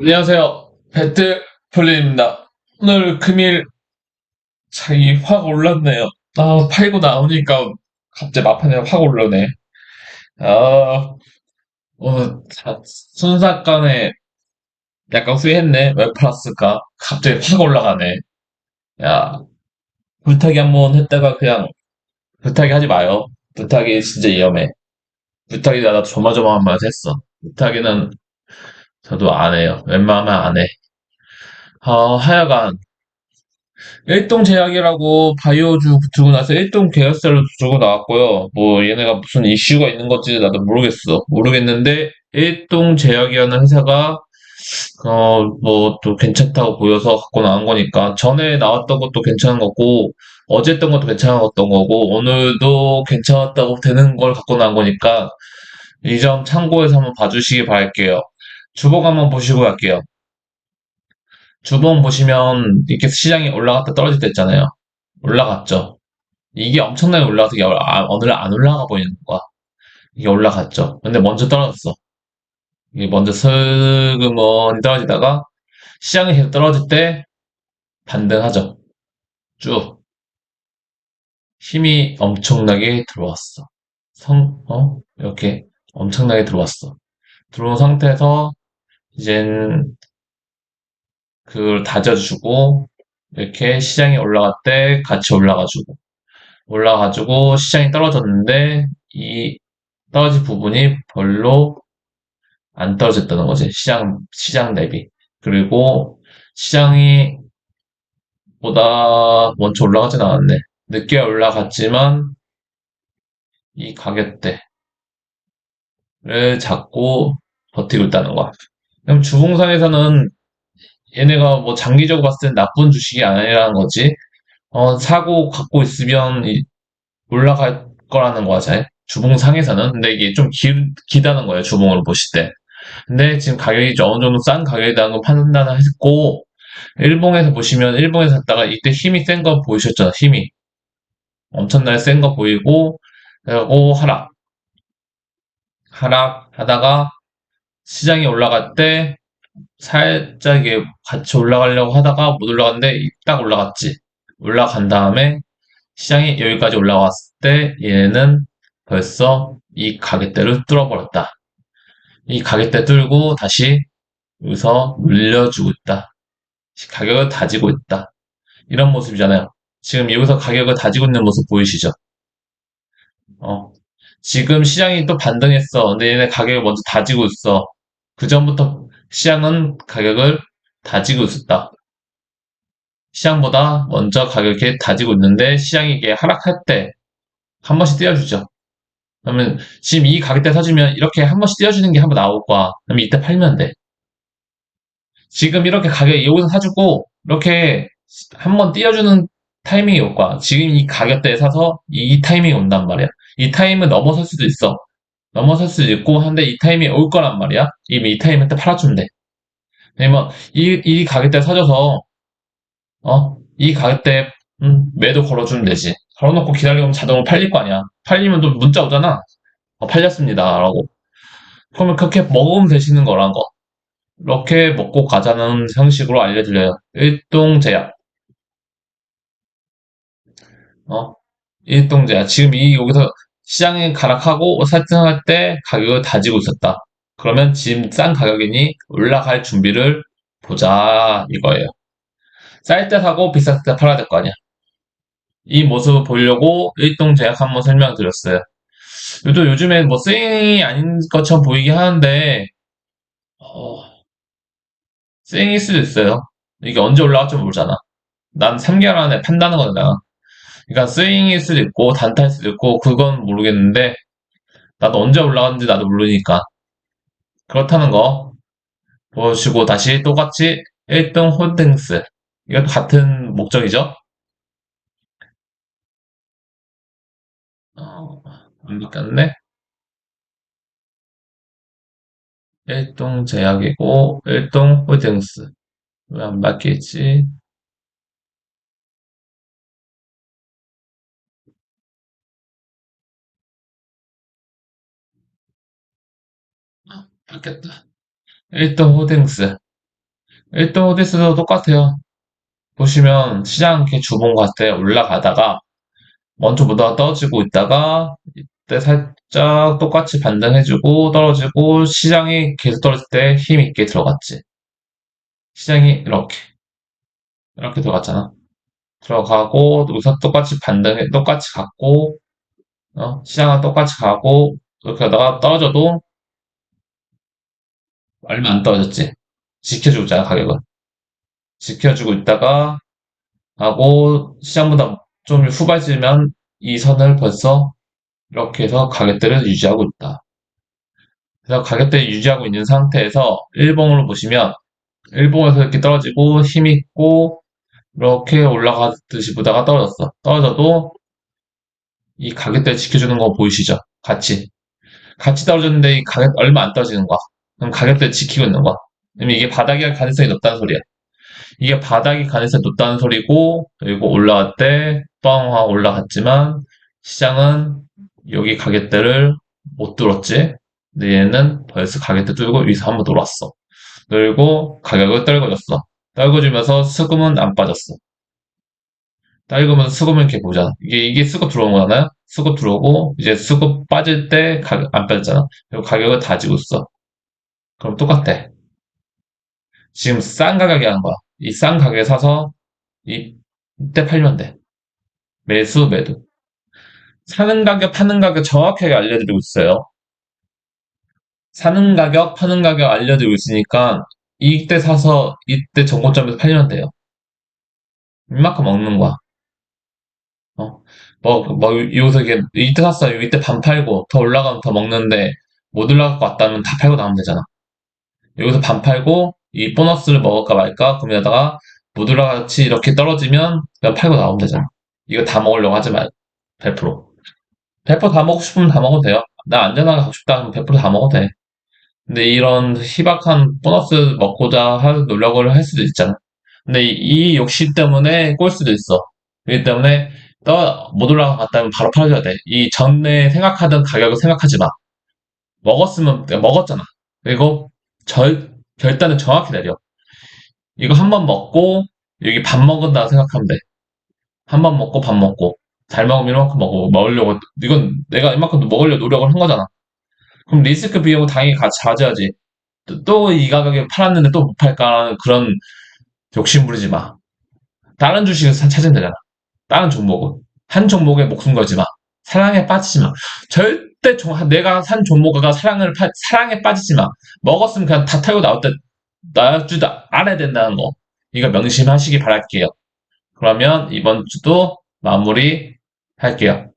안녕하세요. 배트플레이입니다. 오늘 금일 차이 확 올랐네요. 아, 팔고 나오니까 갑자기 막판에 확 올라네. 아, 자- 순삭간에 약간 후회했네. 왜 팔았을까? 갑자기 확 올라가네. 야, 불타기 한번 했다가 그냥 불타기 하지 마요. 불타기 진짜 위험해. 불타기 나도 조마조마한 말 했어. 불타기는 저도 안 해요. 웬만하면 안 해. 아, 하여간 일동 제약이라고 바이오주 붙고 나서 일동 계열사를 주고 나왔고요. 뭐 얘네가 무슨 이슈가 있는 건지 나도 모르겠어. 모르겠는데 일동 제약이라는 회사가 어 뭐 또 괜찮다고 보여서 갖고 나온 거니까 전에 나왔던 것도 괜찮은 거고 어제 했던 것도 괜찮았던 거고 오늘도 괜찮았다고 되는 걸 갖고 나온 거니까 이 점 참고해서 한번 봐주시기 바랄게요. 주봉 한번 보시고 갈게요. 주봉 보시면 이렇게 시장이 올라갔다 떨어질 때 있잖아요. 올라갔죠. 이게 엄청나게 올라가서 아, 오늘 안 올라가 보이는 거야. 이게 올라갔죠. 근데 먼저 떨어졌어. 이게 먼저 슬그머니 떨어지다가 시장이 계속 떨어질 때 반등하죠. 쭉. 힘이 엄청나게 들어왔어. 성, 어? 이렇게 엄청나게 들어왔어. 들어온 상태에서 이젠 그걸 다져주고 이렇게 시장이 올라갈 때 같이 올라가주고 올라가지고 시장이 떨어졌는데 이 떨어진 부분이 별로 안 떨어졌다는 거지. 시장, 시장 대비. 그리고 시장이 보다 먼저 올라가진 않았네. 늦게 올라갔지만 이 가격대를 잡고 버티고 있다는 거야. 그럼 주봉상에서는 얘네가 뭐 장기적으로 봤을 땐 나쁜 주식이 아니라는 거지. 어, 사고 갖고 있으면 이- 올라갈 거라는 거지. 주봉상에서는. 근데 이게 좀 길, 기다는 거예요. 주봉으로 보실 때. 근데 지금 가격이 좀 어느 정도 싼 가격이라는 걸 판단을 했고, 일봉에서 보시면, 일봉에서 샀다가 이때 힘이 센 거 보이셨죠? 힘이. 엄청나게 센 거 보이고, 그리고 하락. 하락 하다가 시장이 올라갈 때 살짝 같이 올라가려고 하다가 못 올라갔는데 딱 올라갔지. 올라간 다음에 시장이 여기까지 올라왔을 때 얘는 벌써 이 가격대를 뚫어버렸다. 이 가격대 뚫고 다시 여기서 늘려주고 있다. 가격을 다지고 있다. 이런 모습이잖아요. 지금 여기서 가격을 다지고 있는 모습 보이시죠? 어. 지금 시장이 또 반등했어. 근데 얘네 가격을 먼저 다지고 있어. 그 전부터 시장은 가격을 다지고 있었다. 시장보다 먼저 가격이 다지고 있는데 시장이 이게 하락할 때 한 번씩 띄워주죠. 그러면 지금 이 가격대 사주면 이렇게 한 번씩 띄워주는 게 한 번 나올 거야. 그러면 이때 팔면 돼. 지금 이렇게 가격 여기서 사주고 이렇게 한 번 띄워주는 타이밍이 올 거야. 지금 이 가격대에 사서 이 타이밍이 온단 말이야. 이 타임은 넘어설 수도 있어. 넘어설 수도 있고 한데 이 타임이 올 거란 말이야. 이미 이 타임에 때 팔아주면 돼. 왜냐면 이, 이 가격대 사줘서 어? 이 가격대 음, 매도 걸어주면 되지. 걸어놓고 기다리면 자동으로 팔릴 거 아니야. 팔리면 또 문자 오잖아. 어, 팔렸습니다. 라고. 그러면 그렇게 먹으면 되시는 거란 거. 이렇게 먹고 가자는 형식으로 알려드려요. 일동제약. 어? 일동제약. 지금 이 여기서 시장이 가락하고 살등할 때 가격을 다지고 있었다. 그러면 지금 싼 가격이니 올라갈 준비를 보자 이거예요. 쌀 때 사고 비쌀 때 팔아야 될 거 아니야. 이 모습을 보려고 일동 제약 한번 설명드렸어요. 또 요즘에 뭐 쌩이 아닌 것처럼 보이긴 하는데 어, 쌩일 수도 있어요. 이게 언제 올라갈지 모르잖아. 난 3개월 안에 판다는 거잖아. 그러니까 스윙일 수도 있고 단타일 수도 있고 그건 모르겠는데 나도 언제 올라갔는지 나도 모르니까 그렇다는 거 보시고 다시 똑같이 1등 홀딩스 이것도 같은 목적이죠. 어, 안 바뀌었네. 1동 제약이고 1동 홀딩스 왜 안 바뀌지? 바뀌었다. 1동 홀딩스 1등 오디스도 똑같아요. 보시면 시장 이렇게 주봉 때 올라가다가 먼저 보다가 떨어지고 있다가 이때 살짝 똑같이 반등해주고 떨어지고 시장이 계속 떨어질 때 힘 있게 들어갔지. 시장이 이렇게 이렇게 들어갔잖아. 들어가고 여기서 똑같이 반등해 똑같이 갔고 어, 시장은 똑같이 가고 이렇게 하다가 떨어져도 얼마 안 떨어졌지. 지켜주고 있잖아 가격은. 지켜주고 있다가 하고 시장보다 좀 후발지면 이 선을 벌써 이렇게 해서 가격대를 유지하고 있다. 그래서 가격대를 유지하고 있는 상태에서 일봉으로 보시면 일봉에서 이렇게 떨어지고 힘 있고 이렇게 올라가듯이 보다가 떨어졌어. 떨어져도 이 가격대를 지켜주는 거 보이시죠? 같이. 같이 떨어졌는데 이 가격 얼마 안 떨어지는 거야. 가격대를 지키고 있는 거야. 왜냐면 이게 바닥이 할 가능성이 높다는 소리야. 이게 바닥이 가능성이 높다는 소리고 그리고 올라갈 때 뻥 하고 올라갔지만 시장은 여기 가격대를 못 뚫었지. 근데 얘는 벌써 가격대 뚫고 위에서 한번 돌았어. 그리고 가격을 떨궈줬어. 떨궈주면서 수급은 안 빠졌어. 떨구면 수급은 이렇게 보잖아. 이게, 이게 수급 들어온 거잖아요? 수급 들어오고, 이제 수급 빠질 때 가격 안 빠졌잖아. 그리고 가격을 다지고 있어. 그럼 똑같아. 지금 싼 가격에 하는 거야. 이 싼 가격에 사서 이, 이때 팔면 돼. 매수, 매도. 사는 가격, 파는 가격 정확하게 알려드리고 있어요. 사는 가격, 파는 가격 알려드리고 있으니까 이때 사서 이때 정고점에서 팔면 돼요. 이만큼 먹는 거야. 어? 뭐, 뭐, 여기서 이게, 이때 샀어요. 이때 반 팔고, 더 올라가면 더 먹는데, 못 올라갈 것 같다면 다 팔고 나오면 되잖아. 여기서 반 팔고, 이 보너스를 먹을까 말까 고민하다가, 못 올라가지 이렇게 떨어지면, 그냥 팔고 나오면 되잖아. 이거 다 먹으려고 하지 말고, 100%. 100%다 먹고 싶으면 다 먹어도 돼요. 나 안전하게 가고 싶다 하면 100%다 먹어도 돼. 근데 이런 희박한 보너스 먹고자 할 노력을 할 수도 있잖아. 근데 이, 이 욕심 때문에 꼴 수도 있어. 그렇기 때문에 또못 올라갔다면 바로 팔아줘야 돼. 이 전에 생각하던 가격을 생각하지 마. 먹었으면 먹었잖아. 그리고 절, 결단을 정확히 내려. 이거 한 번 먹고 여기 밥 먹은다 생각하면 돼. 한 번 먹고 밥 먹고 잘 먹으면 이만큼 먹고 먹으려고 이건 내가 이만큼 먹으려고 노력을 한 거잖아. 그럼 리스크 비용은 당연히 같이 가져야지. 또 이 가격에 팔았는데 또 못 팔까라는 그런 욕심 부리지 마. 다른 주식을 사- 찾으면 되잖아. 다른 종목은. 한 종목에 목숨 걸지 마. 사랑에 빠지지 마. 절대 종- 내가 산 종목가 사랑을 파- 사랑에 빠지지 마. 먹었으면 그냥 다 털고 나올 때 나올 줄도 알아야 된다는 거. 이거 명심하시기 바랄게요. 그러면 이번 주도 마무리 할게요.